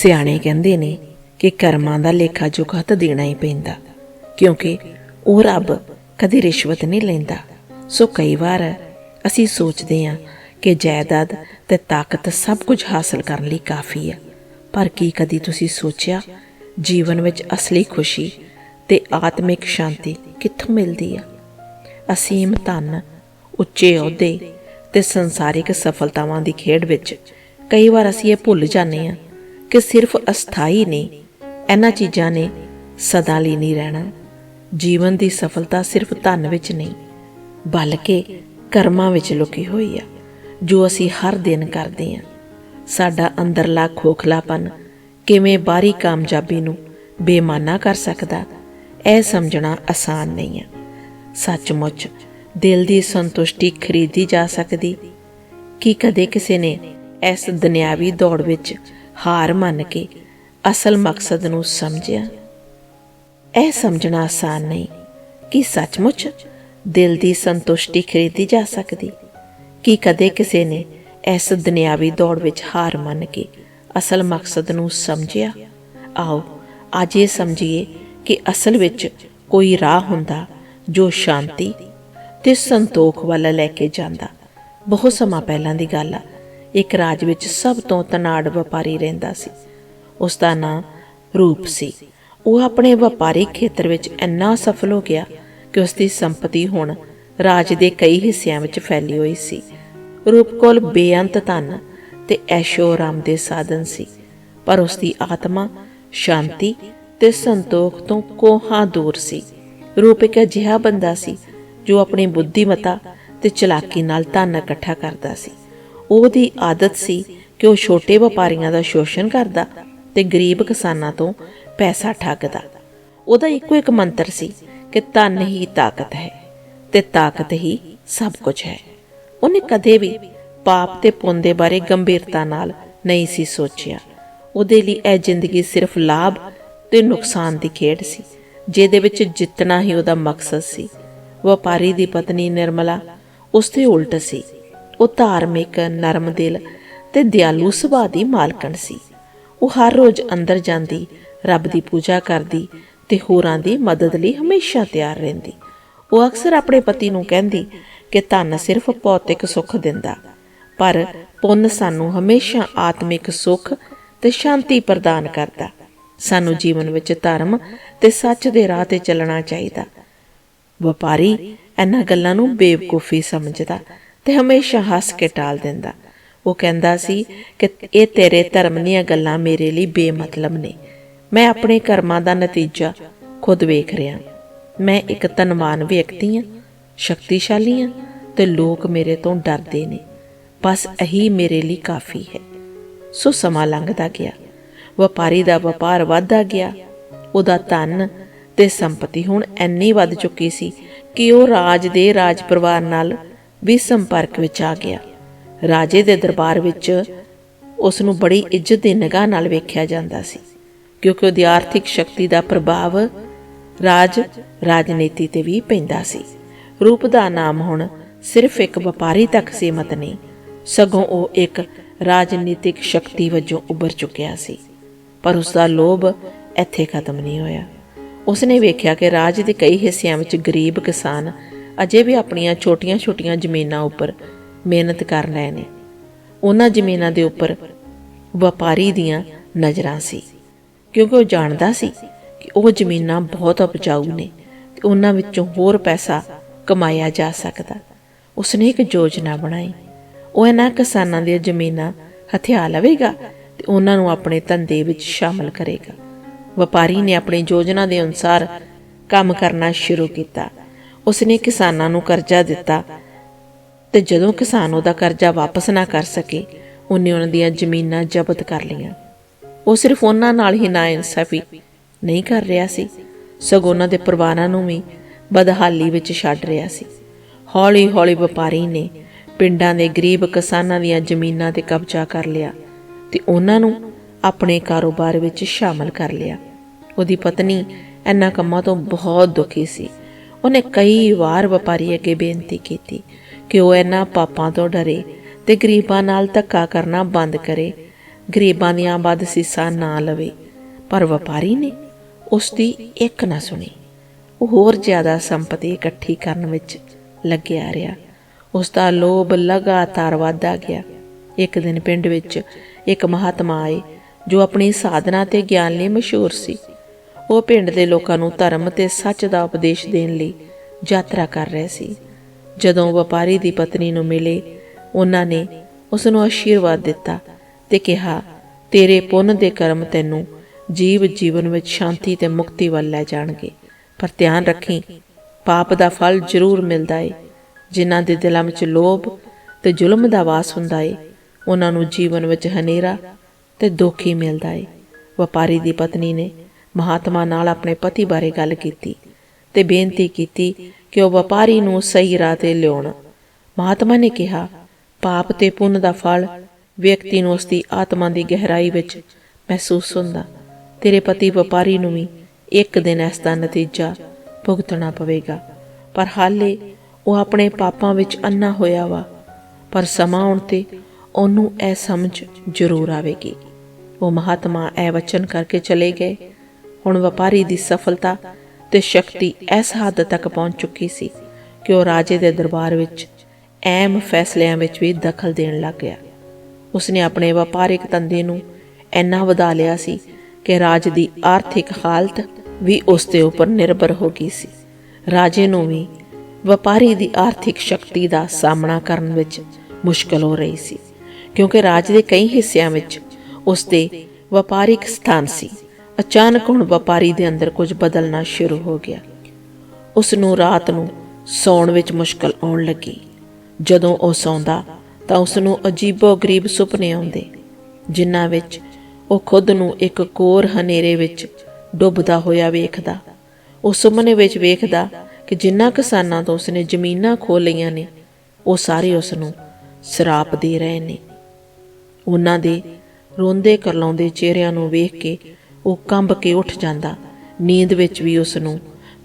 ਸਿਆਣੇ ਕਹਿੰਦੇ ਨੇ ਕਿ ਕਰਮਾਂ ਦਾ ਲੇਖਾ ਜੋਖਾ ਤਾਂ ਦੇਣਾ ਹੀ ਪੈਂਦਾ, ਕਿਉਂਕਿ ਉਹ ਰੱਬ ਕਦੇ ਰਿਸ਼ਵਤ ਨਹੀਂ ਲੈਂਦਾ। ਸੋ ਕਈ ਵਾਰ ਅਸੀਂ ਸੋਚਦੇ ਹਾਂ ਕਿ ਜਾਇਦਾਦ ਤੇ ਤਾਕਤ ਸਭ ਕੁਝ ਹਾਸਲ ਕਰਨ ਲਈ ਕਾਫੀ ਹੈ। ਪਰ ਕੀ ਕਦੀ ਤੁਸੀਂ ਸੋਚਿਆ, ਜੀਵਨ ਵਿੱਚ ਅਸਲੀ ਖੁਸ਼ੀ ਤੇ ਆਤਮਿਕ ਸ਼ਾਂਤੀ ਕਿੱਥੋਂ ਮਿਲਦੀ ਆ ਅਸੀਮ ਧਨ, ਉੱਚੇ ਅਹੁਦੇ ਤੇ ਸੰਸਾਰਿਕ ਸਫਲਤਾਵਾਂ ਦੀ ਖੇਡ ਵਿੱਚ ਕਈ ਵਾਰ ਅਸੀਂ ਇਹ ਭੁੱਲ ਜਾਂਦੇ ਹਾਂ ਕਿ ਸਿਰਫ ਅਸਥਾਈ ਨੇ ਇਹਨਾਂ ਚੀਜ਼ਾਂ ਨੇ ਸਦਾ ਲਈ ਨਹੀਂ ਰਹਿਣਾ। ਜੀਵਨ ਦੀ ਸਫਲਤਾ ਸਿਰਫ ਧਨ ਵਿੱਚ ਨਹੀਂ, ਬਲਕਿ ਕਰਮਾਂ ਵਿੱਚ ਲੁਕੀ ਹੋਈ ਆ, ਜੋ ਅਸੀਂ ਹਰ ਦਿਨ ਕਰਦੇ ਹਾਂ ਸਾਡਾ ਅੰਦਰਲਾ ਖੋਖਲਾਪਨ ਕਿਵੇਂ ਬਾਹਰੀ ਕਾਮਯਾਬੀ ਨੂੰ ਬੇਮਾਨਾ ਕਰ ਸਕਦਾ, ਇਹ ਸਮਝਣਾ ਆਸਾਨ ਨਹੀਂ ਹੈ ਸੱਚਮੁੱਚ ਦਿਲ ਦੀ ਸੰਤੁਸ਼ਟੀ ਖਰੀਦੀ ਜਾ ਸਕਦੀ। ਕੀ ਕਦੇ ਕਿਸੇ ਨੇ ਇਸ ਦੁਨਿਆਵੀ ਦੌੜ ਵਿੱਚ ਹਾਰ ਮੰਨ ਕੇ ਅਸਲ ਮਕਸਦ ਨੂੰ ਸਮਝਿਆ। ਇਹ ਸਮਝਣਾ ਆਸਾਨ ਨਹੀਂ ਕਿ ਸੱਚਮੁੱਚ ਦਿਲ ਦੀ ਸੰਤੁਸ਼ਟੀ ਖਰੀਦੀ ਜਾ ਸਕਦੀ, ਕਿ ਕਦੇ ਕਿਸੇ ਨੇ ਇਸ ਦੁਨਿਆਵੀ ਦੌੜ ਵਿੱਚ ਹਾਰ ਮੰਨ ਕੇ ਅਸਲ ਮਕਸਦ ਨੂੰ ਸਮਝਿਆ। ਆਓ ਅੱਜ ਇਹ ਸਮਝੀਏ ਕਿ ਅਸਲ ਵਿੱਚ ਕੋਈ ਰਾਹ ਹੁੰਦਾ ਜੋ ਸ਼ਾਂਤੀ ਤੇ ਸੰਤੋਖ ਵੱਲ ਲੈ ਕੇ ਜਾਂਦਾ। ਬਹੁਤ ਸਮਾਂ ਪਹਿਲਾਂ ਦੀ ਗੱਲ ਆ। ਇੱਕ ਰਾਜ ਵਿੱਚ ਸਭ ਤੋਂ ਤਨਾੜ ਵਪਾਰੀ ਰਹਿੰਦਾ ਸੀ। ਉਸ ਦਾ ਨਾਂ ਰੂਪ ਸੀ। ਉਹ ਆਪਣੇ ਵਪਾਰੀ ਖੇਤਰ ਵਿੱਚ ਇੰਨਾ ਸਫਲ ਹੋ ਗਿਆ ਕਿ ਉਸ ਦੀ ਸੰਪਤੀ ਹੁਣ ਰਾਜ ਦੇ ਕਈ ਹਿੱਸਿਆਂ ਵਿੱਚ ਫੈਲੀ ਹੋਈ ਸੀ। ਰੂਪ ਕੋਲ ਬੇਅੰਤ ਧਨ ਤੇ ਐਸ਼ੋ ਆਰਾਮ ਦੇ ਸਾਧਨ ਸੀ। ਪਰ ਉਸ ਦੀ ਆਤਮਾ ਸ਼ਾਂਤੀ ਤੇ ਸੰਤੋਖ ਤੋਂ ਕੋਹਾਂ ਦੂਰ ਸੀ। ਰੂਪ ਇੱਕ ਅਜਿਹਾ ਬੰਦਾ ਸੀ ਜੋ ਆਪਣੀ ਬੁੱਧੀਮਤਾ ਤੇ ਚਲਾਕੀ ਨਾਲ ਧਨ ਇਕੱਠਾ ਕਰਦਾ ਸੀ। ਉਹਦੀ ਆਦਤ ਸੀ ਕਿ ਉਹ ਛੋਟੇ ਵਪਾਰੀਆਂ ਦਾ ਸ਼ੋਸ਼ਣ ਕਰਦਾ ਤੇ ਗਰੀਬ ਕਿਸਾਨਾਂ ਤੋਂ ਪੈਸਾ ਠੱਗਦਾ। ਉਹਦਾ ਇੱਕੋ ਇੱਕ ਮੰਤਰ ਸੀ ਕਿ ਧਨ ਹੀ ਤਾਕਤ ਹੈ ਤੇ ਤਾਕਤ ਹੀ ਸਭ ਕੁਝ ਹੈ। ਉਹਨੇ ਕਦੇ ਵੀ ਪਾਪ ਤੇ ਪੁੰਨ ਦੇ ਬਾਰੇ ਗੰਭੀਰਤਾ ਨਾਲ ਨਹੀਂ ਸੀ ਸੋਚਿਆ। ਉਹਦੇ ਲਈ ਇਹ ਜ਼ਿੰਦਗੀ ਸਿਰਫ ਲਾਭ ਤੇ ਨੁਕਸਾਨ ਦੀ ਖੇਡ ਸੀ, ਜਿਹਦੇ ਵਿੱਚ ਜਿੱਤਣਾ ਹੀ ਉਹਦਾ ਮਕਸਦ ਸੀ। ਵਪਾਰੀ ਦੀ ਪਤਨੀ ਨਿਰਮਲਾ ਉਸ ਦੇ ਉਲਟ ਸੀ। ਉਹ ਧਾਰਮਿਕ ਨਰਮ ਦਿਲ ਤੇ ਦਿਆਲੂ ਸੁਭਾਅ ਦੀ ਮਾਲਕਣ ਸੀ। ਉਹ ਹਰ ਰੋਜ਼ ਅੰਦਰ ਜਾਂਦੀ, ਰੱਬ ਦੀ ਪੂਜਾ ਕਰਦੀ ਤੇ ਹੋਰਾਂ ਦੀ ਮਦਦ ਲਈ ਹਮੇਸ਼ਾ ਤਿਆਰ ਰਹਿੰਦੀ। ਉਹ ਅਕਸਰ ਆਪਣੇ ਪਤੀ ਨੂੰ ਕਹਿੰਦੀ ਕਿ ਧਨ ਸਿਰਫ ਭੌਤਿਕ ਸੁੱਖ ਦਿੰਦਾ, ਪਰ ਪੁੰਨ ਸਾਨੂੰ ਹਮੇਸ਼ਾ ਆਤਮਿਕ ਸੁੱਖ ਤੇ ਸ਼ਾਂਤੀ ਪ੍ਰਦਾਨ ਕਰਦਾ। ਸਾਨੂੰ ਜੀਵਨ ਵਿੱਚ ਧਰਮ ਤੇ ਸੱਚ ਦੇ ਰਾਹ ਤੇ ਚੱਲਣਾ ਚਾਹੀਦਾ। ਵਪਾਰੀ ਇਹਨਾਂ ਗੱਲਾਂ ਨੂੰ ਬੇਵਕੂਫੀ ਸਮਝਦਾ ਤੇ ਹਮੇਸ਼ਾ ਹੱਸ ਕੇ ਟਾਲ ਦਿੰਦਾ। ਉਹ ਕਹਿੰਦਾ ਸੀ ਕਿ ਇਹ ਤੇਰੇ ਧਰਮ ਦੀਆਂ ਗੱਲਾਂ ਮੇਰੇ ਲਈ ਬੇਮਤਲਬ ਨੇ। ਮੈਂ ਆਪਣੇ ਕਰਮਾਂ ਦਾ ਨਤੀਜਾ ਖੁਦ ਵੇਖ ਰਿਹਾ ਮੈਂ ਇੱਕ ਧਨਵਾਨ ਵਿਅਕਤੀ ਹਾਂ, ਸ਼ਕਤੀਸ਼ਾਲੀ ਹਾਂ ਤੇ ਲੋਕ ਮੇਰੇ ਤੋਂ ਡਰਦੇ ਨੇ। ਬਸ ਇਹੀ ਮੇਰੇ ਲਈ ਕਾਫੀ ਹੈ। ਸੋ ਸਮਾਂ ਲੰਘਦਾ ਗਿਆ। ਵਪਾਰੀ ਦਾ ਵਪਾਰ ਵਧਦਾ ਗਿਆ। ਉਹਦਾ ਧਨ ਤੇ ਸੰਪਤੀ ਹੁਣ ਇੰਨੀ ਵੱਧ ਚੁੱਕੀ ਸੀ ਕਿ ਉਹ ਰਾਜ ਦੇ ਰਾਜ ਪਰਿਵਾਰ ਨਾਲ ਵੀ ਸੰਪਰਕ ਵਿੱਚ ਆ ਗਿਆ। ਰਾਜੇ ਦੇ ਦਰਬਾਰ ਵਿੱਚ ਉਸ ਨੂੰ ਬੜੀ ਇੱਜ਼ਤ ਦੀ ਨਿਗਾਹ ਨਾਲ ਵੇਖਿਆ ਜਾਂਦਾ ਸੀ, ਕਿਉਂਕਿ ਉਹਦੀ ਆਰਥਿਕ ਸ਼ਕਤੀ ਦਾ ਪ੍ਰਭਾਵ ਰਾਜ, ਰਾਜਨੀਤੀ ਤੇ ਵੀ ਪੈਂਦਾ ਸੀ। ਰੂਪ ਦਾ ਨਾਮ ਹੁਣ ਸਿਰਫ ਇੱਕ ਵਪਾਰੀ ਤੱਕ ਸੀਮਤ ਨਹੀਂ, ਸਗੋਂ ਉਹ ਇੱਕ ਰਾਜਨੀਤਿਕ ਸ਼ਕਤੀ ਵਜੋਂ ਉੱਭਰ ਚੁੱਕਿਆ ਸੀ। ਪਰ ਉਸ ਦਾ ਲੋਭ ਇੱਥੇ ਖਤਮ ਨਹੀਂ ਹੋਇਆ। ਉਸਨੇ ਵੇਖਿਆ ਕਿ ਰਾਜ ਦੇ ਕਈ ਹਿੱਸਿਆਂ ਵਿੱਚ ਗਰੀਬ ਕਿਸਾਨ ਅਜੇ ਵੀ ਆਪਣੀਆਂ ਛੋਟੀਆਂ-ਛੋਟੀਆਂ ਜ਼ਮੀਨਾਂ ਉੱਪਰ ਮਿਹਨਤ ਕਰ ਰਹੇ ਨੇ। ਉਹਨਾਂ ਜ਼ਮੀਨਾਂ ਦੇ ਉੱਪਰ ਵਪਾਰੀ ਦੀਆਂ ਨਜ਼ਰਾਂ ਸੀ, ਕਿਉਂਕਿ ਉਹ ਜਾਣਦਾ ਸੀ ਕਿ ਉਹ ਜ਼ਮੀਨਾਂ ਬਹੁਤ ਉਪਜਾਊ ਨੇ ਤੇ ਉਹਨਾਂ ਵਿੱਚੋਂ ਹੋਰ ਪੈਸਾ ਕਮਾਇਆ ਜਾ ਸਕਦਾ। ਉਸਨੇ ਇੱਕ ਯੋਜਨਾ ਬਣਾਈ। ਉਹ ਇਹਨਾਂ ਕਿਸਾਨਾਂ ਦੀਆਂ ਜ਼ਮੀਨਾਂ ਹਥਿਆ ਲਵੇਗਾ ਤੇ ਉਹਨਾਂ ਨੂੰ ਆਪਣੇ ਧੰਦੇ ਵਿੱਚ ਸ਼ਾਮਲ ਕਰੇਗਾ। ਵਪਾਰੀ ਨੇ ਆਪਣੀ ਯੋਜਨਾ ਦੇ ਅਨੁਸਾਰ ਕੰਮ ਕਰਨਾ ਸ਼ੁਰੂ ਕੀਤਾ। ਉਸਨੇ ਕਿਸਾਨਾਂ ਨੂੰ ਕਰਜ਼ਾ ਦਿੱਤਾ ਤੇ ਜਦੋਂ ਕਿਸਾਨ ਉਹਦਾ ਕਰਜ਼ਾ ਵਾਪਸ ਨਾ ਕਰ ਸਕੇ, ਉਹਨੇ ਉਹਨਾਂ ਦੀਆਂ ਜ਼ਮੀਨਾਂ ਜ਼ਬਤ ਕਰ ਲਈਆਂ। ਉਹ ਸਿਰਫ ਉਹਨਾਂ ਨਾਲ ਹੀ ਨਾ ਇਨਸਾਫ਼ੀ ਨਹੀਂ ਕਰ ਰਿਹਾ ਸੀ, ਸਗੋਂ ਉਹਨਾਂ ਦੇ ਪਰਿਵਾਰਾਂ ਨੂੰ ਵੀ ਬਦਹਾਲੀ ਵਿੱਚ ਛੱਡ ਰਿਹਾ ਸੀ। ਹੌਲੀ-ਹੌਲੀ ਵਪਾਰੀ ਨੇ ਪਿੰਡਾਂ ਦੇ ਗਰੀਬ ਕਿਸਾਨਾਂ ਦੀਆਂ ਜ਼ਮੀਨਾਂ ਤੇ ਕਬਜ਼ਾ ਕਰ ਲਿਆ ਤੇ ਉਹਨਾਂ ਨੂੰ ਆਪਣੇ ਕਾਰੋਬਾਰ ਵਿੱਚ ਸ਼ਾਮਲ ਕਰ ਲਿਆ। ਉਹਦੀ ਪਤਨੀ ਇਹਨਾਂ ਕੰਮਾਂ ਤੋਂ ਬਹੁਤ ਦੁਖੀ ਸੀ। ਉਹਨੇ ਕਈ ਵਾਰ ਵਪਾਰੀ ਅੱਗੇ ਬੇਨਤੀ ਕੀਤੀ ਕਿ ਉਹ ਇਹਨਾਂ ਪਾਪਾਂ ਤੋਂ ਡਰੇ ਤੇ ਗਰੀਬਾਂ ਨਾਲ ਧੱਕਾ ਕਰਨਾ ਬੰਦ ਕਰੇ। ਗਰੀਬਾਂ ਦੀਆਂ ਬਦ ਸੀਸਾਂ ਨਾ ਲਵੇ। ਪਰ ਵਪਾਰੀ ਨੇ ਉਸ ਦੀ ਇੱਕ ਨਾ ਸੁਣੀ। ਉਹ ਹੋਰ ਜ਼ਿਆਦਾ ਸੰਪਤੀ ਇਕੱਠੀ ਕਰਨ ਵਿੱਚ ਲੱਗਿਆ ਰਿਹਾ। ਉਸ ਦਾ ਲੋਭ ਲਗਾਤਾਰ ਵਧਦਾ ਗਿਆ। ਇੱਕ ਦਿਨ ਪਿੰਡ ਵਿੱਚ ਇੱਕ ਮਹਾਤਮਾ ਆਏ ਜੋ ਆਪਣੀ ਸਾਧਨਾ ਤੇ ਗਿਆਨ ਲਈ ਮਸ਼ਹੂਰ ਸੀ। ਉਹ ਪਿੰਡ ਦੇ ਲੋਕਾਂ ਨੂੰ ਧਰਮ ਅਤੇ ਸੱਚ ਦਾ ਉਪਦੇਸ਼ ਦੇਣ ਲਈ ਯਾਤਰਾ ਕਰ ਰਹੇ ਸੀ। ਜਦੋਂ ਵਪਾਰੀ ਦੀ ਪਤਨੀ ਨੂੰ ਮਿਲੇ, ਉਹਨਾਂ ਨੇ ਉਸ ਨੂੰ ਆਸ਼ੀਰਵਾਦ ਦਿੱਤਾ ਤੇ ਕਿਹਾ, ਤੇਰੇ ਪੁੰਨ ਦੇ ਕਰਮ ਤੈਨੂੰ ਜੀਵ ਜੀਵਨ ਵਿੱਚ ਸ਼ਾਂਤੀ ਤੇ ਮੁਕਤੀ ਵੱਲ ਲੈ ਜਾਣਗੇ। ਪਰ ਧਿਆਨ ਰੱਖੀ, ਪਾਪ ਦਾ ਫਲ ਜ਼ਰੂਰ ਮਿਲਦਾ ਏ। ਜਿਨ੍ਹਾਂ ਦੇ ਦਿਲਾਂ ਵਿੱਚ ਲੋਭ ਤੇ ਜ਼ੁਲਮ ਦਾ ਵਾਸ ਹੁੰਦਾ ਏ, ਉਹਨਾਂ ਨੂੰ ਜੀਵਨ ਵਿੱਚ ਹਨੇਰਾ ਤੇ ਦੁੱਖ ਹੀ ਮਿਲਦਾ ਏ। ਵਪਾਰੀ ਦੀ ਪਤਨੀ ਨੇ ਮਹਾਤਮਾ ਨਾਲ ਆਪਣੇ ਪਤੀ ਬਾਰੇ ਗੱਲ ਕੀਤੀ ਤੇ ਬੇਨਤੀ ਕੀਤੀ ਕਿ ਉਹ ਵਪਾਰੀ ਨੂੰ ਸਹੀ ਰਾਹ ਤੇ ਲਿਆਉਣ। ਮਹਾਤਮਾ ਨੇ ਕਿਹਾ, ਪਾਪ ਤੇ ਪੁੰਨ ਦਾ ਫਲ ਵਿਅਕਤੀ ਨੂੰ ਉਸ ਦੀ ਆਤਮਾ ਦੀ ਗਹਿਰਾਈ ਵਿੱਚ ਮਹਿਸੂਸ ਹੁੰਦਾ। ਤੇਰੇ ਪਤੀ ਵਪਾਰੀ ਨੂੰ ਵੀ ਇੱਕ ਦਿਨ ਇਸ ਦਾ ਨਤੀਜਾ ਭੁਗਤਣਾ ਪਵੇਗਾ। ਪਰ ਹਾਲੇ ਉਹ ਆਪਣੇ ਪਾਪਾਂ ਵਿੱਚ ਅੰਨਾ ਹੋਇਆ ਵਾ। ਪਰ ਸਮਾਂ ਆਉਣ ਤੇ ਉਹਨੂੰ ਇਹ ਸਮਝ ਜ਼ਰੂਰ ਆਵੇਗੀ। ਉਹ ਮਹਾਤਮਾ ਇਹ ਵਚਨ ਕਰਕੇ ਚਲੇ ਗਏ ਹੁਣ ਵਪਾਰੀ ਦੀ ਸਫਲਤਾ ਤੇ ਸ਼ਕਤੀ ਇਸ ਹੱਦ ਤੱਕ ਪਹੁੰਚ ਚੁੱਕੀ ਸੀ ਕਿ ਉਹ ਰਾਜੇ ਦੇ ਦਰਬਾਰ ਵਿੱਚ ਅਹਿਮ ਫੈਸਲਿਆਂ ਵਿੱਚ ਵੀ ਦਖਲ ਦੇਣ ਲੱਗ ਗਿਆ। ਉਸਨੇ ਆਪਣੇ ਵਪਾਰਿਕ ਧੰਦੇ ਨੂੰ ਇੰਨਾ ਵਧਾ ਲਿਆ ਸੀ ਕਿ ਰਾਜ ਦੀ ਆਰਥਿਕ ਹਾਲਤ ਵੀ ਉਸ ਦੇ ਉੱਪਰ ਨਿਰਭਰ ਹੋ ਗਈ ਸੀ। ਰਾਜੇ ਨੂੰ ਵੀ ਵਪਾਰੀ ਦੀ ਆਰਥਿਕ ਸ਼ਕਤੀ ਦਾ ਸਾਹਮਣਾ ਕਰਨ ਵਿੱਚ ਮੁਸ਼ਕਲ ਹੋ ਰਹੀ ਸੀ, ਕਿਉਂਕਿ ਰਾਜ ਦੇ ਕਈ ਹਿੱਸਿਆਂ ਵਿੱਚ ਉਸ ਦੇ ਵਪਾਰਿਕ ਸਥਾਨ ਸੀ। ਅਚਾਨਕ ਹੁਣ ਵਪਾਰੀ ਦੇ ਅੰਦਰ ਕੁਝ ਬਦਲਣਾ ਸ਼ੁਰੂ ਹੋ ਗਿਆ। ਉਸ ਨੂੰ ਰਾਤ ਨੂੰ ਸੌਣ ਵਿੱਚ ਮੁਸ਼ਕਲ ਆਉਣ ਲੱਗੀ। ਜਦੋਂ ਉਹ ਸੌਂਦਾ ਤਾਂ ਉਸ ਨੂੰ ਅਜੀਬੋ-ਗਰੀਬ ਸੁਪਨੇ ਆਉਂਦੇ, ਜਿਨ੍ਹਾਂ ਵਿੱਚ ਉਹ ਖੁਦ ਨੂੰ ਇੱਕ ਕੋਰ ਹਨੇਰੇ ਵਿੱਚ ਡੁੱਬਦਾ ਹੋਇਆ ਵੇਖਦਾ। ਉਹ ਸੁਪਨੇ ਵਿੱਚ ਵੇਖਦਾ ਕਿ ਜਿੰਨਾ ਕਿਸਾਨਾਂ ਤੋਂ ਉਸਨੇ ਜ਼ਮੀਨਾਂ ਖੋ ਲਈਆਂ ਨੇ, ਉਹ ਸਾਰੇ ਉਸ ਨੂੰ ਸਰਾਪ ਦੇ ਰਹੇ ਨੇ। ਉਹਨਾਂ ਦੇ ਰੋਂਦੇ ਕਰਲਾਉਂਦੇ ਚਿਹਰਿਆਂ ਨੂੰ ਵੇਖ ਕੇ ਉਹ ਕੰਬ ਕੇ ਉੱਠ ਜਾਂਦਾ। ਨੀਂਦ ਵਿੱਚ ਵੀ ਉਸ ਨੂੰ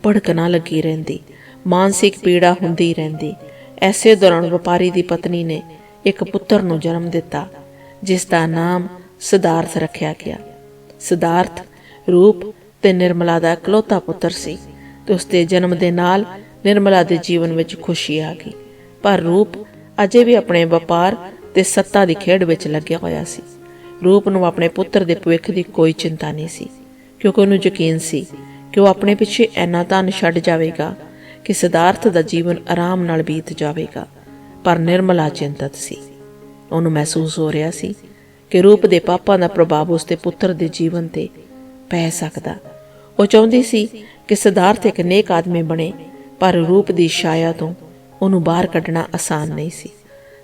ਭੜਕਣਾ ਲੱਗੀ ਰਹਿੰਦੀ। ਮਾਨਸਿਕ ਪੀੜਾ ਹੁੰਦੀ ਰਹਿੰਦੀ। ਐਸੇ ਦੌਰਾਨ ਵਪਾਰੀ ਦੀ ਪਤਨੀ ਨੇ ਇੱਕ ਪੁੱਤਰ ਨੂੰ ਜਨਮ ਦਿੱਤਾ, ਜਿਸ ਦਾ ਨਾਮ ਸਿਧਾਰਥ ਰੱਖਿਆ ਗਿਆ। ਸਿਧਾਰਥ ਰੂਪ ਤੇ ਨਿਰਮਲਾ ਦਾ ਇਕਲੌਤਾ ਪੁੱਤਰ ਸੀ ਤੇ ਉਸ ਦੇ ਜਨਮ ਦੇ ਨਾਲ ਨਿਰਮਲਾ ਦੇ ਜੀਵਨ ਵਿੱਚ ਖੁਸ਼ੀ ਆ ਗਈ। ਪਰ ਰੂਪ ਅਜੇ ਵੀ ਆਪਣੇ ਵਪਾਰ ਤੇ ਸੱਤਾ ਦੀ ਖੇਡ ਵਿੱਚ ਲੱਗਿਆ ਹੋਇਆ ਸੀ। ਰੂਪ ਨੂੰ ਆਪਣੇ ਪੁੱਤਰ ਦੇ ਭਵਿੱਖ ਦੀ ਕੋਈ ਚਿੰਤਾ ਨਹੀਂ ਸੀ, ਕਿਉਂਕਿ ਉਹਨੂੰ ਯਕੀਨ ਸੀ ਕਿ ਉਹ ਆਪਣੇ ਪਿੱਛੇ ਐਨਾ ਧਨ ਛੱਡ ਜਾਵੇਗਾ ਕਿ ਸਿਧਾਰਥ ਦਾ ਜੀਵਨ ਆਰਾਮ ਨਾਲ ਬੀਤ ਜਾਵੇਗਾ, ਪਰ ਨਿਰਮਲਾ ਚਿੰਤਤ ਸੀ। ਉਹਨੂੰ ਮਹਿਸੂਸ ਹੋ ਰਿਹਾ ਸੀ ਕਿ ਰੂਪ ਦੇ ਪਾਪਾਂ ਦਾ ਪ੍ਰਭਾਵ ਉਸ ਦੇ ਪੁੱਤਰ ਦੇ ਜੀਵਨ ਤੇ ਪੈ ਸਕਦਾ। ਉਹ ਚਾਹੁੰਦੀ ਸੀ ਕਿ ਸਿਧਾਰਥ ਇੱਕ ਨੇਕ ਆਦਮੀ ਬਣੇ, ਪਰ ਰੂਪ ਦੀ ਛਾਇਆ ਤੋਂ ਉਹਨੂੰ ਬਾਹਰ ਕੱਢਣਾ ਆਸਾਨ ਨਹੀਂ ਸੀ।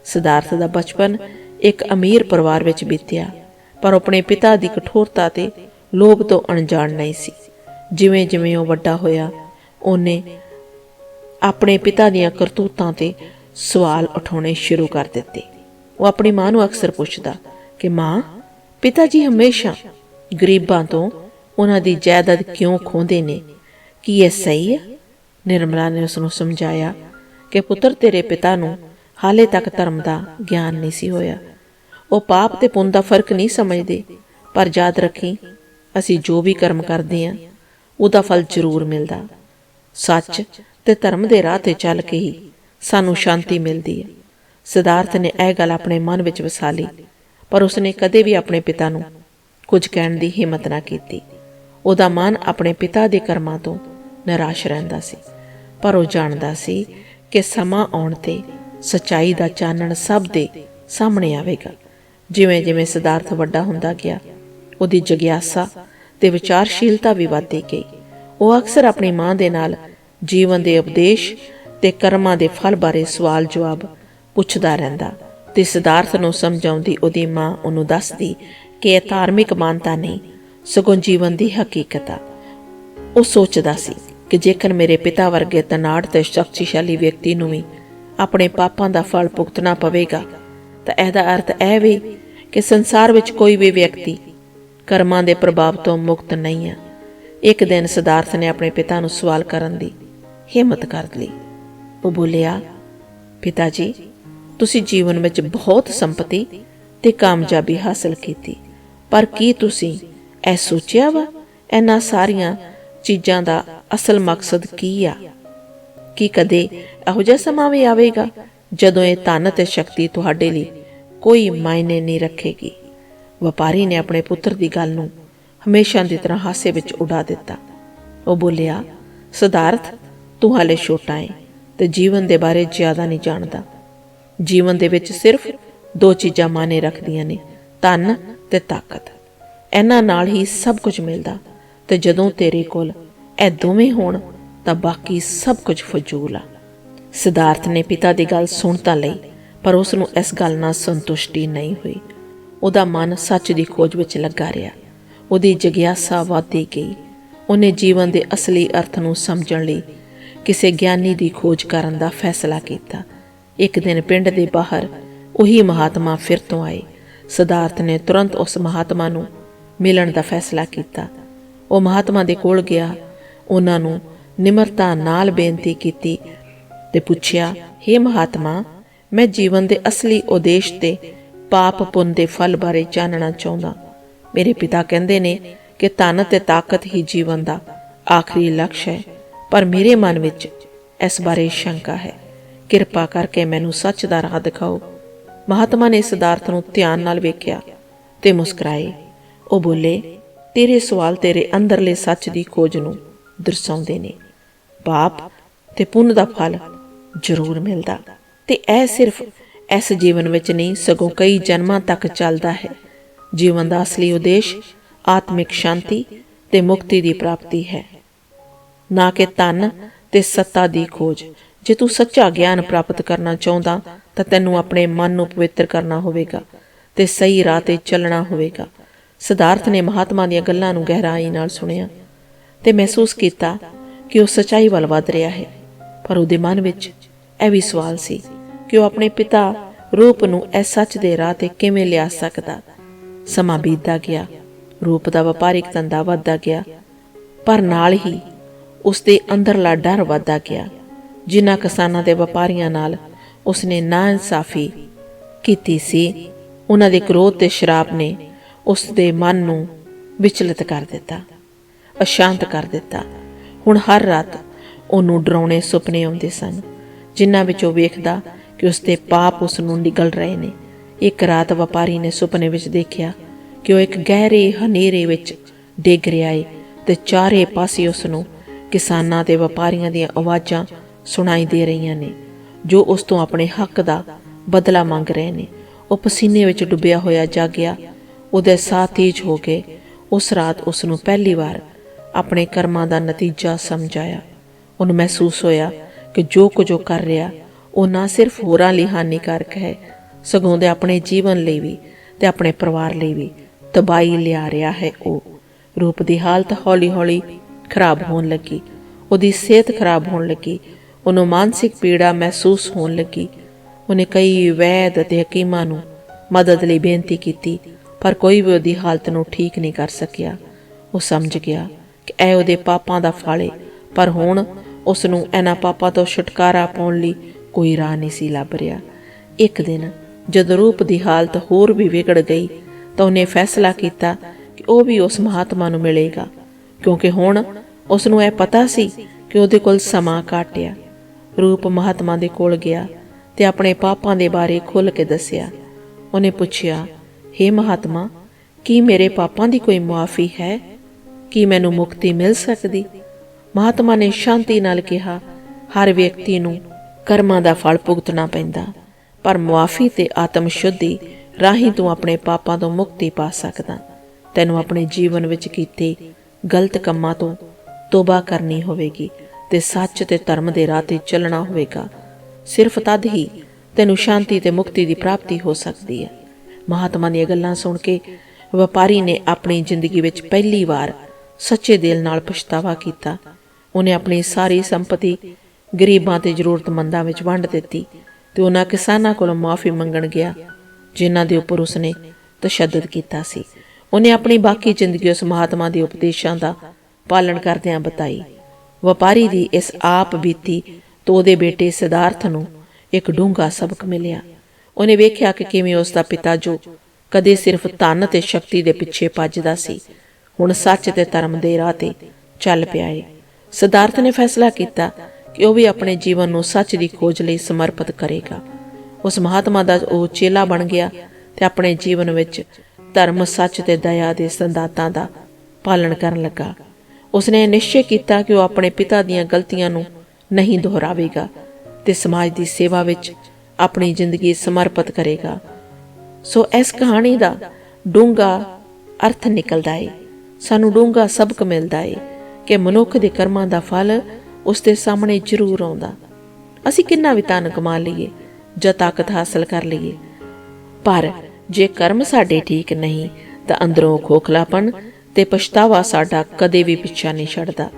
ਸਿਧਾਰਥ ਦਾ ਬਚਪਨ ਇੱਕ ਅਮੀਰ ਪਰਿਵਾਰ ਵਿੱਚ ਬੀਤਿਆ। ਪਰ ਉਹ ਆਪਣੇ ਪਿਤਾ ਦੀ ਕਠੋਰਤਾ ਤੇ ਲੋਭ ਤੋਂ ਅਣਜਾਣ ਨਹੀਂ ਸੀ। ਜਿਵੇਂ ਜਿਵੇਂ ਉਹ ਵੱਡਾ ਹੋਇਆ, ਉਹਨੇ ਆਪਣੇ ਪਿਤਾ ਦੀਆਂ ਕਰਤੂਤਾਂ ਤੇ ਸਵਾਲ ਉਠਾਉਣੇ ਸ਼ੁਰੂ ਕਰ ਦਿੱਤੇ। ਉਹ ਆਪਣੀ ਮਾਂ ਨੂੰ ਅਕਸਰ ਪੁੱਛਦਾ ਕਿ, ਮਾਂ, ਪਿਤਾ ਜੀ ਹਮੇਸ਼ਾ ਗਰੀਬਾਂ ਤੋਂ ਉਹਨਾਂ ਦੀ ਜਾਇਦਾਦ ਕਿਉਂ ਖੋਹਦੇ ਨੇ? ਕੀ ਇਹ ਸਹੀ ਹੈ? ਨਿਰਮਲਾ ਨੇ ਉਸ ਨੂੰ ਸਮਝਾਇਆ ਕਿ ਪੁੱਤਰ ਤੇਰੇ ਪਿਤਾ ਨੂੰ ਹਾਲੇ ਤੱਕ ਧਰਮ ਦਾ ਗਿਆਨ ਨਹੀਂ ਸੀ ਹੋਇਆ। ਉਹ ਪਾਪ ਤੇ ਪੁੰਨ ਦਾ ਫ਼ਰਕ ਨਹੀਂ ਸਮਝਦੇ। ਪਰ ਯਾਦ ਰੱਖੀ, ਅਸੀਂ ਜੋ ਵੀ ਕਰਮ ਕਰਦੇ ਹਾਂ ਉਹਦਾ ਫਲ ਜ਼ਰੂਰ ਮਿਲਦਾ। ਸੱਚ ਤੇ ਧਰਮ ਦੇ ਰਾਹ ਤੇ ਚੱਲ ਕੇ ਹੀ ਸਾਨੂੰ ਸ਼ਾਂਤੀ ਮਿਲਦੀ ਹੈ। ਸਿਧਾਰਥ ਨੇ ਇਹ ਗੱਲ ਆਪਣੇ ਮਨ ਵਿੱਚ ਵਸਾ ਲਈ, ਪਰ ਉਸਨੇ ਕਦੇ ਵੀ ਆਪਣੇ ਪਿਤਾ ਨੂੰ ਕੁਝ ਕਹਿਣ ਦੀ ਹਿੰਮਤ ਨਾ ਕੀਤੀ। ਉਹਦਾ ਮਨ ਆਪਣੇ ਪਿਤਾ ਦੇ ਕਰਮਾਂ ਤੋਂ ਨਿਰਾਸ਼ ਰਹਿੰਦਾ ਸੀ। ਪਰ ਉਹ ਜਾਣਦਾ ਸੀ ਕਿ ਸਮਾਂ ਆਉਣ ਤੇ ਸਚਾਈ ਦਾ ਚਾਨਣ ਸਭ ਦੇ ਸਾਹਮਣੇ ਆਵੇਗਾ। ਜਿਵੇਂ ਜਿਵੇਂ ਸਿਧਾਰਥ ਵੱਡਾ ਹੁੰਦਾ ਗਿਆ, ਉਹਦੀ ਜਗਿਆਸਾ ਤੇ ਵਿਚਾਰਸ਼ੀਲਤਾ ਵੀ ਵਧਦੀ ਗਈ। ਉਹ ਅਕਸਰ ਆਪਣੀ ਮਾਂ ਦੇ ਨਾਲ ਜੀਵਨ ਦੇ ਉਪਦੇਸ਼ ਤੇ ਕਰਮਾਂ ਦੇ ਫਲ ਬਾਰੇ ਸਵਾਲ ਜਵਾਬ ਪੁੱਛਦਾ ਰਹਿੰਦਾ ਤੇ ਸਿਧਾਰਥ ਨੂੰ ਸਮਝਾਉਂਦੀ ਉਹਦੀ ਮਾਂ ਉਹਨੂੰ ਦੱਸਦੀ ਕਿ ਇਹ ਧਾਰਮਿਕ ਮਾਨਤਾ ਨਹੀਂ, ਸਗੋਂ ਜੀਵਨ ਦੀ ਹਕੀਕਤ ਆ। ਉਹ ਸੋਚਦਾ ਸੀ ਕਿ ਜੇਕਰ ਮੇਰੇ ਪਿਤਾ ਵਰਗੇ ਤਨਾੜ ਤੇ ਸ਼ਕਤੀਸ਼ਾਲੀ ਵਿਅਕਤੀ ਨੂੰ ਵੀ ਆਪਣੇ ਪਾਪਾਂ ਦਾ ਫਲ ਭੁਗਤਣਾ ਪਵੇਗਾ ਤਾਂ ਇਹਦਾ ਅਰਥ ਇਹ ਵੀ ਕਿ ਸੰਸਾਰ ਵਿੱਚ ਕੋਈ ਵੀ ਵਿਅਕਤੀ ਕਰਮਾਂ ਦੇ ਪ੍ਰਭਾਵ ਤੋਂ ਮੁਕਤ ਨਹੀਂ ਹੈ। ਇੱਕ ਦਿਨ ਸਿਧਾਰਥ ਨੇ ਆਪਣੇ ਪਿਤਾ ਨੂੰ ਸਵਾਲ ਕਰਨ ਦੀ ਹਿੰਮਤ ਕਰ ਲਈ। ਉਹ ਬੋਲਿਆ, ਪਿਤਾ ਜੀ, ਤੁਸੀਂ ਜੀਵਨ ਵਿੱਚ ਬਹੁਤ ਸੰਪਤੀ ਤੇ ਕਾਮਯਾਬੀ ਹਾਸਲ ਕੀਤੀ, ਪਰ ਕੀ ਤੁਸੀਂ ਇਹ ਸੋਚਿਆ ਵਾ, ਇਹਨਾਂ ਸਾਰੀਆਂ ਚੀਜ਼ਾਂ ਦਾ ਅਸਲ ਮਕਸਦ ਕੀ ਆ? ਕੀ ਕਦੇ ਇਹੋ ਜਿਹਾ ਸਮਾਂ ਵੀ ਆਵੇਗਾ ਜਦੋਂ ਇਹ ਧਨ ਤੇ ਸ਼ਕਤੀ ਤੁਹਾਡੇ ਲਈ ਕੋਈ ਮਾਇਨੇ ਨਹੀਂ ਰੱਖੇਗੀ। ਵਪਾਰੀ ਨੇ ਆਪਣੇ ਪੁੱਤਰ ਦੀ ਗੱਲ ਨੂੰ ਹਮੇਸ਼ਾ ਦੀ ਤਰ੍ਹਾਂ ਹਾਸੇ ਵਿੱਚ ਉਡਾ ਦਿੱਤਾ। ਉਹ ਬੋਲਿਆ, ਸਿਧਾਰਥ, ਤੂੰ ਹਾਲੇ ਛੋਟਾ ਹੈ ਤੇ ਜੀਵਨ ਦੇ ਬਾਰੇ ਜ਼ਿਆਦਾ ਨਹੀਂ ਜਾਣਦਾ। ਜੀਵਨ ਦੇ ਵਿੱਚ ਸਿਰਫ ਦੋ ਚੀਜ਼ਾਂ ਮਾਨੇ ਰੱਖਦੀਆਂ ਨੇ, ਧਨ ਤੇ ਤਾਕਤ। ਇਹਨਾਂ ਨਾਲ ਹੀ ਸਭ ਕੁਝ ਮਿਲਦਾ ਤੇ ਜਦੋਂ ਤੇਰੇ ਕੋਲ ਇਹ ਦੋਵੇਂ ਹੋਣ ਤਾਂ ਬਾਕੀ ਸਭ ਕੁਝ ਫਜ਼ੂਲ ਆ। ਸਿਧਾਰਥ ਨੇ ਪਿਤਾ ਦੀ ਗੱਲ ਸੁਣ ਤਾਂ ਲਈ, ਪਰ ਉਸ ਨੂੰ ਇਸ ਗੱਲ ਨਾਲ ਸੰਤੁਸ਼ਟੀ ਨਹੀਂ ਹੋਈ। ਉਹਦਾ ਮਨ ਸੱਚ ਦੀ ਖੋਜ ਵਿੱਚ ਲੱਗਾ ਰਿਹਾ। ਉਹਦੀ ਜਗਿਆਸਾ ਵਧਦੀ ਗਈ। ਉਹਨੇ ਜੀਵਨ ਦੇ ਅਸਲੀ ਅਰਥ ਨੂੰ ਸਮਝਣ ਲਈ ਕਿਸੇ ਗਿਆਨੀ ਦੀ ਖੋਜ ਕਰਨ ਦਾ ਫੈਸਲਾ ਕੀਤਾ। ਇੱਕ ਦਿਨ ਪਿੰਡ ਦੇ ਬਾਹਰ ਉਹੀ ਮਹਾਤਮਾ ਫਿਰ ਤੋਂ ਆਏ। ਸਿਧਾਰਥ ਨੇ ਤੁਰੰਤ ਉਸ ਮਹਾਤਮਾ ਨੂੰ ਮਿਲਣ ਦਾ ਫੈਸਲਾ ਕੀਤਾ। ਉਹ ਮਹਾਤਮਾ ਦੇ ਕੋਲ ਗਿਆ। ਉਹਨਾਂ ਨੂੰ ਨਿਮਰਤਾ ਨਾਲ ਬੇਨਤੀ ਕੀਤੀ ਤੇ ਪੁੱਛਿਆ हे ਮਹਾਤਮਾ, ਮੈਂ ਜੀਵਨ ਦੇ ਅਸਲੀ ਉਦੇਸ਼ ਤੇ ਪਾਪ ਪੁੰਨ ਦੇ ਫਲ ਬਾਰੇ ਜਾਣਨਾ ਚਾਹੁੰਦਾ। ਮੇਰੇ ਪਿਤਾ ਕਹਿੰਦੇ ਨੇ ਕਿ ਧਨ ਤੇ ਤਾਕਤ ਹੀ ਜੀਵਨ ਦਾ ਆਖਰੀ ਲਕਸ਼ ਹੈ, ਪਰ ਮੇਰੇ ਮਨ ਵਿੱਚ ਇਸ ਬਾਰੇ ਸ਼ੰਕਾ ਹੈ। ਕਿਰਪਾ ਕਰਕੇ ਮੈਨੂੰ ਸੱਚ ਦਾ ਰਾਹ ਦਿਖਾਓ। ਮਹਾਤਮਾ ਨੇ ਸਿਧਾਰਥ ਨੂੰ ਧਿਆਨ ਨਾਲ ਵੇਖਿਆ ਤੇ ਮੁਸਕਰਾਏ। ਉਹ ਬੋਲੇ, ਤੇਰੇ ਸਵਾਲ ਤੇਰੇ ਅੰਦਰਲੇ ਸੱਚ ਦੀ ਖੋਜ ਨੂੰ ਦਰਸਾਉਂਦੇ ਨੇ। ਪਾਪ ਤੇ ਪੁੰਨ ਦਾ ਫਲ ਜ਼ਰੂਰ ਮਿਲਦਾ। ਤੇ ਇਹ ਸਿਰਫ ਇਸ ਜੀਵਨ ਵਿੱਚ ਨਹੀਂ, ਸਗੋਂ ਕਈ ਜਨਮਾਂ ਤੱਕ ਚੱਲਦਾ ਹੈ। ਜੀਵਨ ਦਾ ਅਸਲੀ ਉਦੇਸ਼ ਆਤਮਿਕ ਸ਼ਾਂਤੀ ਤੇ ਮੁਕਤੀ ਦੀ ਪ੍ਰਾਪਤੀ ਹੈ। ਨਾ ਕਿ ਧਨ ਤੇ ਸੱਤਾ ਦੀ ਖੋਜ। ਜੇ ਤੂੰ ਸੱਚਾ ਗਿਆਨ ਪ੍ਰਾਪਤ ਕਰਨਾ ਚਾਹੁੰਦਾ, ਤਾਂ ਤੈਨੂੰ ਆਪਣੇ ਮਨ ਨੂੰ ਪਵਿੱਤਰ ਕਰਨਾ ਹੋਵੇਗਾ ਤੇ ਸਹੀ ਰਾਹ ਤੇ ਚੱਲਣਾ ਹੋਵੇਗਾ। ਸਿਧਾਰਥ ਨੇ ਮਹਾਤਮਾ ਦੀਆਂ ਗੱਲਾਂ ਨੂੰ ਗਹਿਰਾਈ ਨਾਲ ਸੁਣਿਆ ਤੇ ਮਹਿਸੂਸ ਕੀਤਾ ਕਿ ਉਹ ਸਚਾਈ ਵੱਲ ਵਧ ਰਿਹਾ ਹੈ। ਪਰ ਉਹਦੇ ਮਨ ਵਿੱਚ ਇਹ ਵੀ ਸਵਾਲ ਸੀ ਕਿ ਉਹ ਆਪਣੇ ਪਿਤਾ ਰੂਪ ਨੂੰ ਇਸ ਸੱਚ ਦੇ ਰਾਹ ਤੇ ਕਿਵੇਂ ਲਿਆ ਸਕਦਾ? ਸਮਾਂ ਬੀਤਦਾ ਗਿਆ, ਰੂਪ ਦਾ ਵਪਾਰਿਕ ਧੰਦਾ ਵੱਧਦਾ ਗਿਆ, ਪਰ ਨਾਲ ਹੀ ਉਸ ਦੇ ਅੰਦਰਲਾ ਡਰ ਵੱਧਦਾ ਗਿਆ, ਜਿਨ੍ਹਾਂ ਕਿਸਾਨਾਂ ਦੇ ਵਪਾਰੀਆਂ ਨਾਲ ਉਸਨੇ ਨਾ ਇਨਸਾਫ਼ੀ ਕੀਤੀ ਸੀ, ਉਹਨਾਂ ਦੇ ਕ੍ਰੋਧ ਤੇ ਸ਼ਰਾਬ ਨੇ ਉਸ ਦੇ ਮਨ ਨੂੰ ਵਿਚਲਿਤ ਕਰ ਦਿੱਤਾ, ਅਸ਼ਾਂਤ ਕਰ ਦਿੱਤਾ। ਹੁਣ ਹਰ ਰਾਤ ਉਹਨੂੰ ਡਰਾਉਣੇ ਸੁਪਨੇ ਆਉਂਦੇ ਸਨ। ਜਿਨ੍ਹਾਂ ਵਿੱਚ ਉਹ ਵੇਖਦਾ ਕਿ ਉਸ ਦੇ ਪਾਪ ਉਸ ਨੂੰ ਨਿਗਲ ਰਹੇ ਨੇ। ਇੱਕ ਰਾਤ ਵਪਾਰੀ ਨੇ ਸੁਪਨੇ ਵਿੱਚ ਦੇਖਿਆ ਕਿ ਉਹ ਇੱਕ ਗਹਿਰੇ ਹਨੇਰੇ ਵਿੱਚ ਡਿੱਗ ਰਿਹਾ ਹੈ ਤੇ ਚਾਰੇ ਪਾਸੇ ਉਸ ਨੂੰ ਕਿਸਾਨਾਂ ਤੇ ਵਪਾਰੀਆਂ ਦੀਆਂ ਆਵਾਜ਼ਾਂ ਸੁਣਾਈ ਦੇ ਰਹੀਆਂ ਨੇ, ਜੋ ਉਸ ਤੋਂ ਆਪਣੇ ਹੱਕ ਦਾ ਬਦਲਾ ਮੰਗ ਰਹੇ ਨੇ। ਉਹ ਪਸੀਨੇ ਵਿੱਚ ਡੁੱਬਿਆ ਹੋਇਆ ਜਾਗਿਆ, ਉਹਦੇ ਸਾਹ ਤੇਜ਼ ਹੋ ਗਏ ਉਸ ਰਾਤ ਉਸ ਨੂੰ ਪਹਿਲੀ ਵਾਰ ਆਪਣੇ ਕਰਮਾਂ ਦਾ ਨਤੀਜਾ ਸਮਝ ਆਇਆ। ਉਹਨੂੰ ਮਹਿਸੂਸ ਹੋਇਆ ਕਿ ਜੋ ਕੁਝ ਉਹ ਕਰ ਰਿਹਾ, ਉਹ ਨਾ ਸਿਰਫ ਹੋਰਾਂ ਲਈ ਹਾਨੀਕਾਰਕ ਹੈ, ਸਗੋਂ ਦੇ ਆਪਣੇ ਜੀਵਨ ਲਈ ਵੀ ਤੇ ਆਪਣੇ ਪਰਿਵਾਰ ਲਈ ਵੀ ਤਬਾਹੀ ਲਿਆ ਰਿਹਾ ਹੈ ਉਹ। ਰੂਪ ਦੀ ਹਾਲਤ ਹੌਲੀ-ਹੌਲੀ ਖਰਾਬ ਹੋਣ ਲੱਗੀ, ਉਹਦੀ ਸਿਹਤ ਖਰਾਬ ਹੋਣ ਲੱਗੀ, ਉਹਨੂੰ ਮਾਨਸਿਕ ਪੀੜਾ ਮਹਿਸੂਸ ਹੋਣ ਲੱਗੀ। ਉਹਨੇ ਕਈ ਵੈਦ ਅਤੇ ਹਕੀਮਾਂ ਨੂੰ ਮਦਦ ਲਈ ਬੇਨਤੀ ਕੀਤੀ, ਪਰ ਕੋਈ ਵੀ ਉਹਦੀ ਹਾਲਤ ਨੂੰ ਠੀਕ ਨਹੀਂ ਕਰ ਸਕਿਆ। ਉਹ ਸਮਝ ਗਿਆ ਕਿ ਇਹ ਉਹਦੇ ਪਾਪਾਂ ਦਾ ਫਲ ਏ, ਪਰ ਹੁਣ ਉਸ ਨੂੰ ਇਹਨਾਂ ਪਾਪਾਂ ਤੋਂ ਛੁਟਕਾਰਾ ਪਾਉਣ ਲਈ ਕੋਈ ਰਾਹ ਨਹੀਂ ਸੀ ਲੱਭ ਰਿਹਾ। ਇੱਕ ਦਿਨ ਜਦ ਰੂਪ ਦੀ ਹਾਲਤ ਹੋਰ ਵੀ ਵਿਗੜ ਗਈ ਤਾਂ ਉਹਨੇ ਫੈਸਲਾ ਕੀਤਾ ਕਿ ਉਹ ਵੀ ਉਸ ਮਹਾਤਮਾ ਨੂੰ ਮਿਲੇਗਾ, ਕਿਉਂਕਿ ਹੁਣ ਉਸ ਨੂੰ ਇਹ ਪਤਾ ਸੀ ਕਿ ਉਹਦੇ ਕੋਲ ਸਮਾਂ ਘਾਟਿਆ ਰੂਪ ਮਹਾਤਮਾ ਦੇ ਕੋਲ ਗਿਆ ਤੇ ਆਪਣੇ ਪਾਪਾਂ ਦੇ ਬਾਰੇ ਖੁੱਲ ਕੇ ਦੱਸਿਆ। ਉਹਨੇ ਪੁੱਛਿਆ हे ਮਹਾਤਮਾ, ਕੀ ਮੇਰੇ ਪਾਪਾਂ ਦੀ ਕੋਈ ਮੁਆਫੀ ਹੈ? ਕੀ ਮੈਨੂੰ ਮੁਕਤੀ ਮਿਲ ਸਕਦੀ? ਮਹਾਤਮਾ ਨੇ ਸ਼ਾਂਤੀ ਨਾਲ ਕਿਹਾ, ਹਰ ਵਿਅਕਤੀ ਨੂੰ ਕਰਮਾਂ ਦਾ ਫਲ ਭੁਗਤਣਾ ਪੈਂਦਾ, ਪਰ ਮੁਆਫੀ ਤੇ ਆਤਮ ਸ਼ੁੱਧੀ ਰਾਹੀਂ ਤੂੰ ਆਪਣੇ ਪਾਪਾਂ ਤੋਂ ਮੁਕਤੀ ਪਾ ਸਕਦਾ। ਤੈਨੂੰ ਆਪਣੇ ਜੀਵਨ ਵਿੱਚ ਕੀਤੇ ਗਲਤ ਕੰਮਾਂ ਤੋਂ ਤੋਬਾ ਕਰਨੀ ਹੋਵੇਗੀ ਤੇ ਸੱਚ ਤੇ ਧਰਮ ਦੇ ਰਾਹ ਤੇ ਚੱਲਣਾ ਹੋਵੇਗਾ। ਸਿਰਫ ਤਦ ਹੀ ਤੈਨੂੰ ਸ਼ਾਂਤੀ ਤੇ ਮੁਕਤੀ ਦੀ ਪ੍ਰਾਪਤੀ ਹੋ ਸਕਦੀ ਹੈ। ਮਹਾਤਮਾ ਦੀਆਂ ਗੱਲਾਂ ਸੁਣ ਕੇ ਵਪਾਰੀ ਨੇ ਆਪਣੀ ਜ਼ਿੰਦਗੀ ਵਿੱਚ ਪਹਿਲੀ ਵਾਰ ਸੱਚੇ ਦਿਲ ਨਾਲ ਪਛਤਾਵਾ ਕੀਤਾ ਉਹਨੇ ਆਪਣੀ ਸਾਰੀ ਸੰਪਤੀ ਗਰੀਬਾਂ ਤੇ ਜ਼ਰੂਰਤਮੰਦਾਂ ਵਿੱਚ ਵੰਡ ਦਿੱਤੀ ਤੇ ਉਹਨਾਂ ਕਿਸਾਨਾਂ ਕੋਲੋਂ ਮਾਫੀ ਮੰਗਣ ਗਿਆ, ਜਿਨ੍ਹਾਂ ਦੇ ਉੱਪਰ ਉਸਨੇ ਤਸ਼ੱਦਦ ਕੀਤਾ ਸੀ। ਉਹਨੇ ਆਪਣੀ ਬਾਕੀ ਜ਼ਿੰਦਗੀ ਉਸ ਮਹਾਤਮਾ ਦੇ ਉਪਦੇਸ਼ਾਂ ਦਾ ਪਾਲਣ ਕਰਦਿਆਂ ਬਤਾਈ। ਵਪਾਰੀ ਦੀ ਇਸ ਆਪ ਬੀਤੀ ਤੋਂ ਉਹਦੇ ਬੇਟੇ ਸਿਧਾਰਥ ਨੂੰ ਇੱਕ ਡੂੰਘਾ ਸਬਕ ਮਿਲਿਆ। ਉਹਨੇ ਵੇਖਿਆ ਕਿ ਕਿਵੇਂ ਉਸ ਦਾ ਪਿਤਾ ਜੋ ਕਦੇ ਸਿਰਫ ਧਨ ਤੇ ਸ਼ਕਤੀ ਦੇ ਪਿੱਛੇ ਭੱਜਦਾ ਸੀ, ਹੁਣ ਸੱਚ ਤੇ ਧਰਮ ਦੇ ਰਾਹ ਤੇ ਚੱਲ ਪਿਆ ਏ। ਸਿਧਾਰਥ ਨੇ ਫੈਸਲਾ ਕੀਤਾ ਕਿ ਉਹ ਵੀ ਆਪਣੇ ਜੀਵਨ ਨੂੰ ਸੱਚ ਦੀ ਖੋਜ ਲਈ ਸਮਰਪਿਤ ਕਰੇਗਾ। ਉਸ ਮਹਾਤਮਾ ਦਾ ਉਹ ਚੇਲਾ ਬਣ ਗਿਆ ਤੇ ਆਪਣੇ ਜੀਵਨ ਵਿੱਚ ਧਰਮ, ਸੱਚ ਤੇ ਦਇਆ ਦੇ ਸੰਦਾਤਾਂ ਦਾ ਪਾਲਣ ਕਰਨ ਲੱਗਾ। ਉਸਨੇ ਨਿਸ਼ਚੈ ਕੀਤਾ ਕਿ ਉਹ ਆਪਣੇ ਪਿਤਾ ਦੀਆਂ ਗਲਤੀਆਂ ਨੂੰ ਨਹੀਂ ਦੁਹਰਾਵੇਗਾ ਤੇ ਸਮਾਜ ਦੀ ਸੇਵਾ ਵਿੱਚ ਆਪਣੀ ਜ਼ਿੰਦਗੀ ਸਮਰਪਿਤ ਕਰੇਗਾ। ਸੋ ਇਸ ਕਹਾਣੀ ਦਾ ਡੂੰਘਾ ਅਰਥ ਨਿਕਲਦਾ ਏ। ਸਾਨੂੰ ਡੂੰਘਾ ਸਬਕ ਮਿਲਦਾ ਏ। ਕਿ ਮਨੁੱਖ ਦੇ ਕਰਮਾਂ ਦਾ ਫਲ ਉਸ ਦੇ ਸਾਹਮਣੇ ਜ਼ਰੂਰ ਆਉਂਦਾ। ਅਸੀਂ ਕਿੰਨਾ ਵੀ ਧਨ ਕਮਾ ਲਈਏ, ਜਾਂ ਤਾਕਤ ਹਾਸਲ ਕਰ ਲਈਏ। ਪਰ ਜੇ ਕਰਮ ਸਾਡੇ ਠੀਕ ਨਹੀਂ, ਤਾਂ ਅੰਦਰੋਂ ਖੋਖਲਾਪਨ ਤੇ ਪਛਤਾਵਾ ਸਾਡਾ ਕਦੇ ਵੀ ਪਿੱਛਾ ਨਹੀਂ ਛੱਡਦਾ।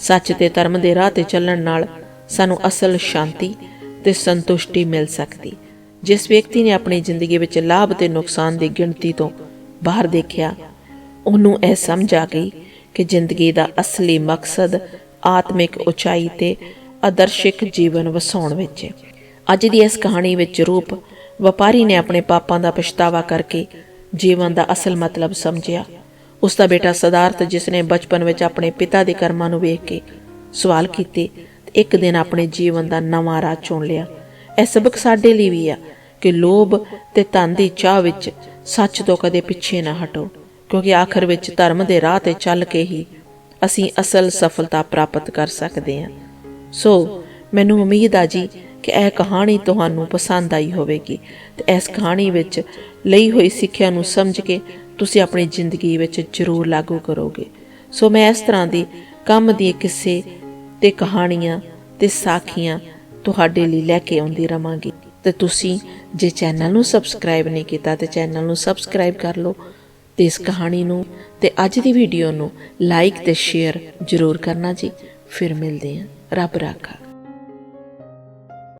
ਸੱਚ ਤੇ ਧਰਮ ਦੇ ਰਾਹ ਤੇ ਚੱਲਣ ਨਾਲ ਸਾਨੂੰ ਅਸਲ ਸ਼ਾਂਤੀ ਤੇ ਸੰਤੁਸ਼ਟੀ ਮਿਲ ਸਕਦੀ। ਜਿਸ ਵਿਅਕਤੀ ਨੇ ਆਪਣੀ ਜ਼ਿੰਦਗੀ ਵਿੱਚ ਲਾਭ ਤੇ ਨੁਕਸਾਨ ਦੀ ਗਿਣਤੀ ਤੋਂ ਬਾਹਰ ਦੇਖਿਆ, ਉਹਨੂੰ ਇਹ ਸਮਝ ਆ ਗਈ ਕਿ ਜ਼ਿੰਦਗੀ ਦਾ ਅਸਲੀ ਮਕਸਦ ਆਤਮਿਕ ਉਚਾਈ ਤੇ ਆਦਰਸ਼ਿਕ ਜੀਵਨ ਵਸਾਉਣ ਵਿੱਚ ਹੈ। ਅੱਜ ਦੀ ਇਸ ਕਹਾਣੀ ਵਿੱਚ ਰੂਪ ਵਪਾਰੀ ਨੇ ਆਪਣੇ ਪਾਪਾਂ ਦਾ ਪਛਤਾਵਾ ਕਰਕੇ ਜੀਵਨ ਦਾ ਅਸਲ ਮਤਲਬ ਸਮਝਿਆ। ਉਸ ਦਾ ਬੇਟਾ ਸਦਾਰਥ ਜਿਸ ਨੇ ਬਚਪਨ ਵਿੱਚ ਆਪਣੇ ਪਿਤਾ ਦੇ ਕਰਮਾਂ ਨੂੰ ਵੇਖ ਕੇ ਸਵਾਲ ਕੀਤੇ, ਤੇ ਇੱਕ ਦਿਨ ਆਪਣੇ ਜੀਵਨ ਦਾ ਨਵਾਂ ਰਾਹ ਚੁਣ ਲਿਆ। ਇਹ ਸਬਕ ਸਾਡੇ ਲਈ ਵੀ ਆ ਕਿ ਲੋਭ ਤੇ ਧਨ ਦੀ ਚਾਹ ਵਿੱਚ ਸੱਚ ਤੋਂ ਕਦੇ ਪਿੱਛੇ ਨਾ ਹਟੋ। ਕਿਉਂਕਿ ਆਖਰ ਵਿੱਚ ਧਰਮ ਦੇ ਰਾਹ ਤੇ ਚੱਲ ਕੇ ਹੀ ਅਸੀਂ ਅਸਲ ਸਫਲਤਾ ਪ੍ਰਾਪਤ ਕਰ ਸਕਦੇ ਹਾਂ। ਸੋ, ਮੈਨੂੰ ਉਮੀਦ ਆ ਜੀ ਕਿ ਇਹ ਕਹਾਣੀ ਤੁਹਾਨੂੰ ਪਸੰਦ ਆਈ ਹੋਵੇਗੀ ਤੇ ਇਸ ਕਹਾਣੀ ਵਿੱਚ ਲਈ ਹੋਈ ਸਿੱਖਿਆ ਨੂੰ ਸਮਝ ਕੇ ਤੁਸੀਂ ਆਪਣੀ ਜ਼ਿੰਦਗੀ ਵਿੱਚ ਜ਼ਰੂਰ ਲਾਗੂ ਕਰੋਗੇ। ਸੋ, ਮੈਂ ਇਸ ਤਰ੍ਹਾਂ ਦੀ ਕੰਮ ਦੀ ਕਿੱਸੇ ਤੇ ਕਹਾਣੀਆਂ ਤੇ ਸਾਖੀਆਂ ਤੁਹਾਡੇ ਲਈ ਲੈ ਕੇ ਆਉਂਦੀ ਰਵਾਂਗੀ। ਤੇ ਤੁਸੀਂ ਜੇ ਚੈਨਲ ਨੂੰ ਸਬਸਕ੍ਰਾਈਬ ਨਹੀਂ ਕੀਤਾ ਤੇ ਚੈਨਲ ਨੂੰ ਸਬਸਕ੍ਰਾਈਬ ਕਰ ਲਓ। ਤੇ ਇਸ ਕਹਾਣੀ ਨੂੰ ਤੇ ਅੱਜ ਦੀ ਵੀਡੀਓ ਨੂੰ ਲਾਈਕ ਤੇ ਸ਼ੇਅਰ ਜ਼ਰੂਰ ਕਰਨਾ ਜੀ। ਫਿਰ ਮਿਲਦੇ ਹਾਂ। ਰੱਬ ਰਾਖਾ।